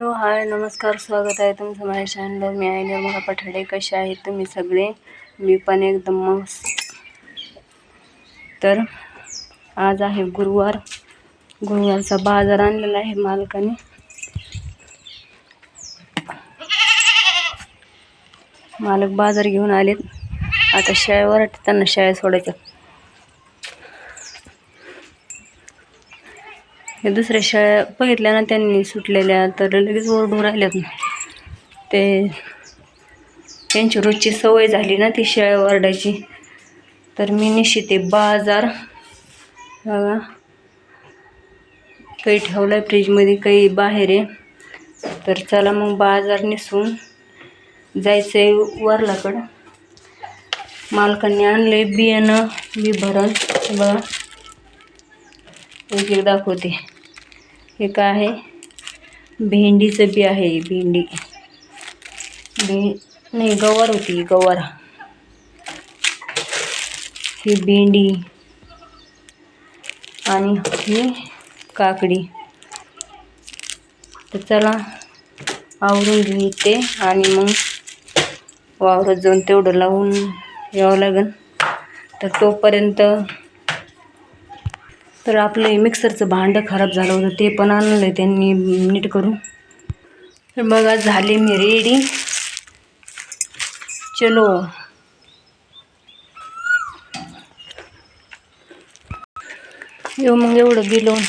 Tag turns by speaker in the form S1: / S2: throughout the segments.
S1: Hello hi नमस्कार स्वागत आहे तुमचं माझ्या चॅनलवर मी आहे निर्मला पठाडे. कसे आहेत तुम्ही सगळे? मी पण एकदम मस्त. तर आज आहे गुरुवार. गुरुवारचा बाजार आणलेला आहे मालकाने. मालक बाजार घेऊन आलेत. आता शाळेवर त्यांना शाळे सोडायचं हे दुसऱ्या शाळा बघितल्या ना त्यांनी सुटलेल्या तर लगेच ओरडून राहिल्यात ना. ते त्यांची रोजची सवय झाली ना ती शाळा ओरडायची. तर मी निश्चिते बाजार बघा. काही ठेवलं आहे फ्रीजमध्ये काही बाहेर आहे. तर चला मग बाजार नेसून जायचं आहे वरलाकडं. मालकांनी आणलं बियाणं बी भरण बघा. एक एक दाखवते. हे काय आहे. भेंडीचं बी आहे भेंडी. भे नाही गवार होती गवार. ही भेंडी. आणि ही काकडी. तर चला आवरून घेऊ ते आणि मग वावरत जाऊन तेवढं लावून यावं लागेल. तर तोपर्यंत तर आपलं मिक्सरचं भांडं खराब झालं होतं ते पण आणलं आहे त्यांनी नीट करून. तर बघा झाले मी रेडी चलो. येऊ मग एवढं बिलवून.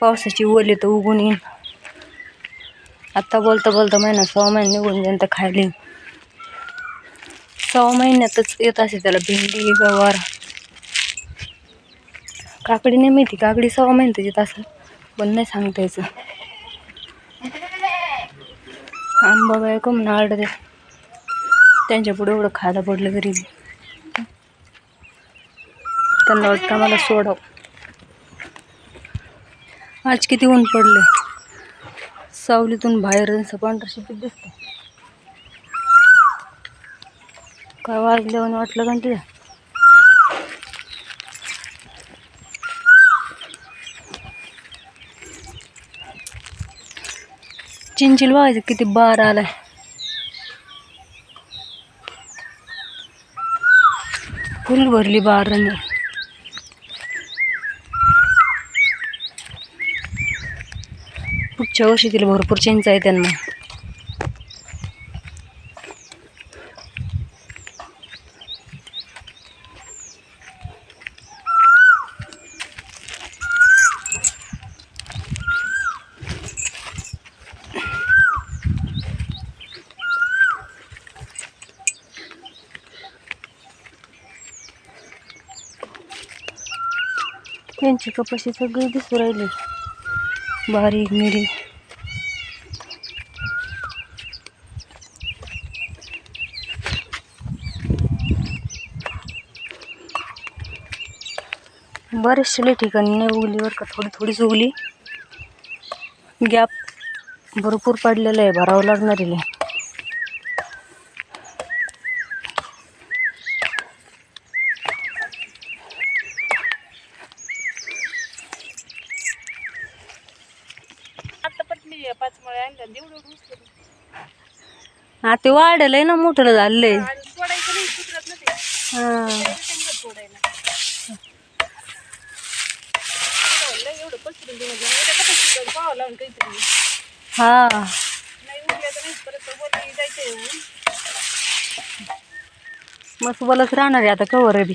S1: पावसाची ओले तर उगून येईन. आत्ता बोलता बोलता महिना सहा महिने निघून जाईन तर खायला सहा महिन्यातच येत असे त्याला भेंडी गवार. काकडी नाही माहिती काकडी सवा महिन्यात त्याच्यात असं पण नाही सांगता यायचं. आंबा बाय कम ना आर्डर त्यांच्या पुढे एवढं खायला पडलं तरी त्यांना वाटतं आम्हाला सोडाव. आज किती ऊन पडले सावलीतून बाहेर पांढरा शिपीत दिसतं काय वाजल्यावर वाटलं का तुझ्या चिंचिल व्हायचं किती बार आलाय. फुल भरली बार रंग. पुढच्या वर्षी तिला भरपूर चिंच आहे त्यांना. त्यांची कपाशी सगळी दिसू राहिली. बारीक मिरी. बरेचशे ठिकाणी नाही उगली बरं का थोडी थोडीच उगली. गॅप भरपूर पडलेलं आहे भरावं लागणार आहे हा ते वाढलंय ना मोठं झालंय. हा हा. मस्त बोलत राहणार आहे आता कवर बी.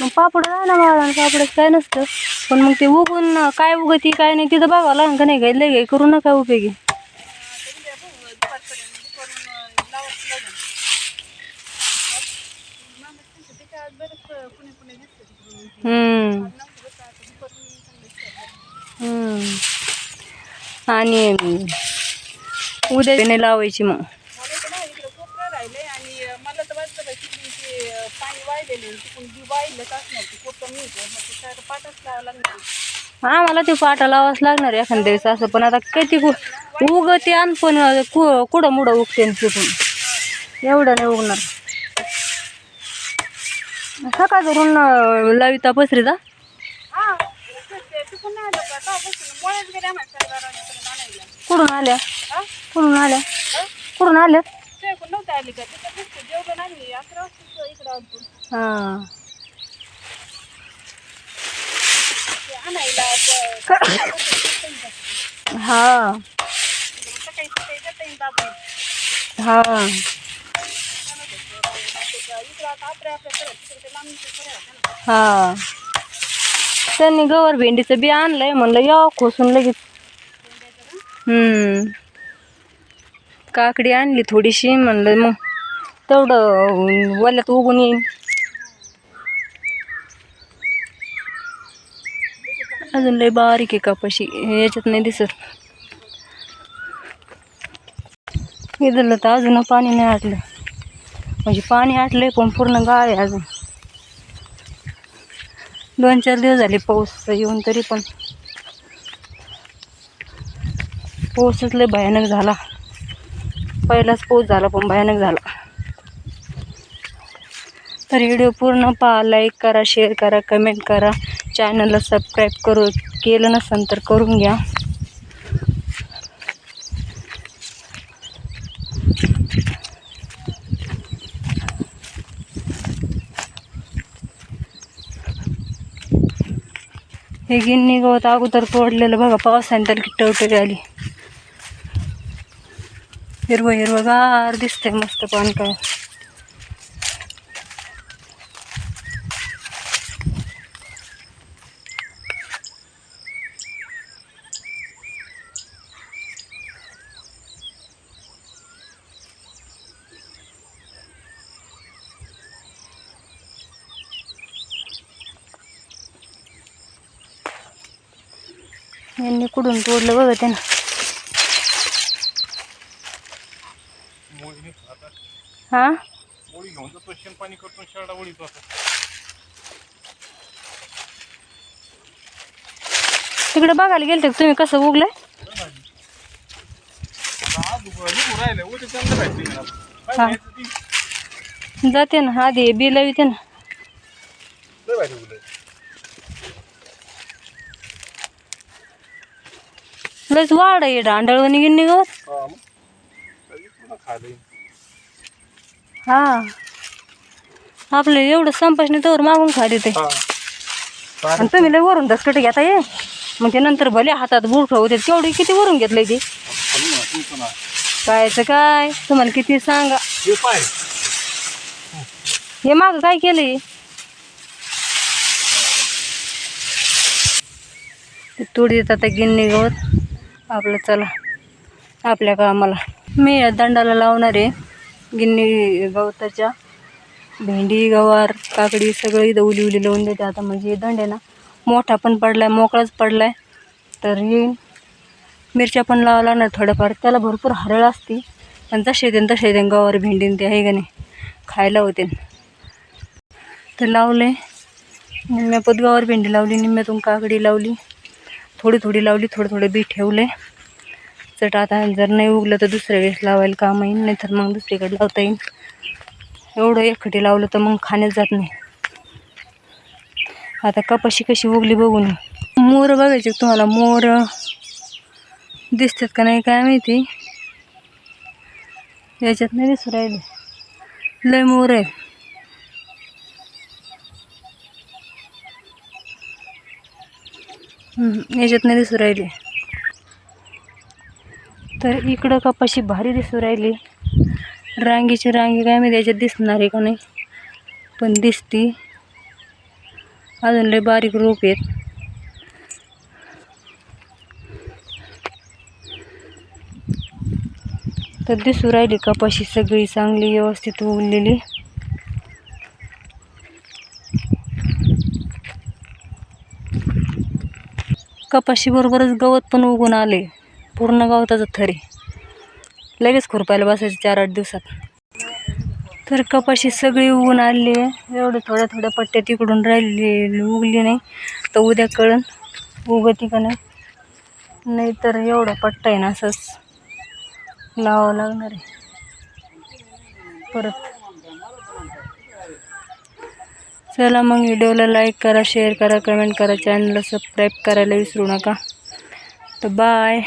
S1: मग पापड ना मला पापडच काय नसतं. पण मग ते उगून काय उगती काय नाही तिथं बघावं लागेल का नाही काही लय करू नका उपयोगी. हम्म. आणि उद्या नाही लावायची मग. हा मला ते पाटा लावाच लागणार एखाद्या दिवस असं पण आता किती उगते आण पण कुठं मुडं उगते तिथून एवढं नाही उगणार. सकाळ धरून लाविता पसरीचा कुठून आल्या?
S2: हा
S1: कुठून आल्या?
S2: हा?
S1: कुठून आल्या
S2: ते तिकडे लांबचं करत
S1: हा. त्यांनी गवर भेंडीचं बी आणलंय म्हणलं या खोसून लगेच. हम्म. काकडी आणली थोडीशी म्हणलं मग तेवढं वल्यात उगून येईन. अजून लय बारीक आहे कपाशी याच्यात नाही दिसत. इथलं तर अजून पाणी नाही आटलं. म्हणजे पाणी आटलंय पण पूर्ण गाळ आहे अजून. दोन चार दिवस झाले पाऊस येऊन तरी पण. पाऊसच लय भयानक झाला. पहिलाच पाऊस झाला पण भयानक झाला. तर व्हिडिओ पूर्ण पहा लाईक करा शेअर करा कमेंट करा. चॅनलला सबस्क्राईब करू केलं नसेल तर करून घ्या. हे गिन्नी गवत अगोदर पडलेलं बघा पावसाने तर टवटवी आली. हिरवं हिरवं गार दिसतंय मस्त पान काय. यांनी कुठून तोडलं बघा त्यानं. हा? तिकडे बघायला गेलते तुम्ही कसं उगलंय? हा. जाते ना आधी बी लाविते ना. लयच वाढ आहे डांडळवणी गिन्नी गवत
S3: हा.
S1: हा. आपलं एवढं संपासने तर मागून खा देते
S3: हा.
S1: आणि तुम्ही लय वरून दसकट घेता ये. मग ते नंतर भले हातात बुरठ होते केवढी किती वरून घेतलंय ते. कायचं काय? तुम्हाला किती सांगा.
S3: हे
S1: माग काय केलंय? तोडी देतात आता गिन्नी गवत. आपलं चला आपल्या कामाला. मी या दंडाला लावणार आहे. गिन्नी गवताच्या भेंडी गवार काकडी सगळं इथं उली उली लावून देते. आता म्हणजे दंड आहे ना मोठा पण पडलाय मोकळाच पडलाय. तर येईन. मिरच्या पण लावा लागणार थोडंफार. त्याला भरपूर हरळ असते. पण तसे येते तसे येते गवार भेंडीन ते आहे का नाही खायला होते तर लावले. निम्म्या गवार भेंडी लावली निम्म्यातून काकडी लावली. थोडी थोडी लावली थोडे थोडे बी ठेवले. चट आता जर नाही उगलं तर दुसऱ्या वेळेस लावायला काम येईल नाही तर मग दुसरीकडे लावता येईल. एवढं एकखटी लावलं तर मग खाण्यात जात नाही. आता कपाशी कशी उगली बघून. मोर बघायचे तुम्हाला? मोर दिसतात का नाही काय माहिती? याच्यात नाही दिसू राहिले. लय मोर आहे. याच्यात नाही दिसू राहिले. तर इकडं कपाशी भारी दिसू राहिली. रांगीची रांगी काय माहिती याच्यात दिसणार आहे का नाही. पण दिसती. अजून लय बारीक रोप आहेत. तर दिसू राहिली कपाशी सगळी चांगली व्यवस्थित उगलेली. कपाशीबरोबरच गवत पण उगून आले. पूर्ण गवताचं थरी लगेच खुरपायला बसायचं चार आठ दिवसात. तर कपाशी सगळी उगून आली आहे. एवढे थोड्या थोड्या पट्ट्या तिकडून राहिली उगली नाही. तर उद्या कळन उगती का नाही. नाही तर एवढा पट्टा आहे ना असंच लावावं लागणार आहे. परत चला मग व्हिडिओला लाईक करा शेअर करा कमेंट करा चॅनलला सबस्क्राईब करायला विसरू नका. तर बाय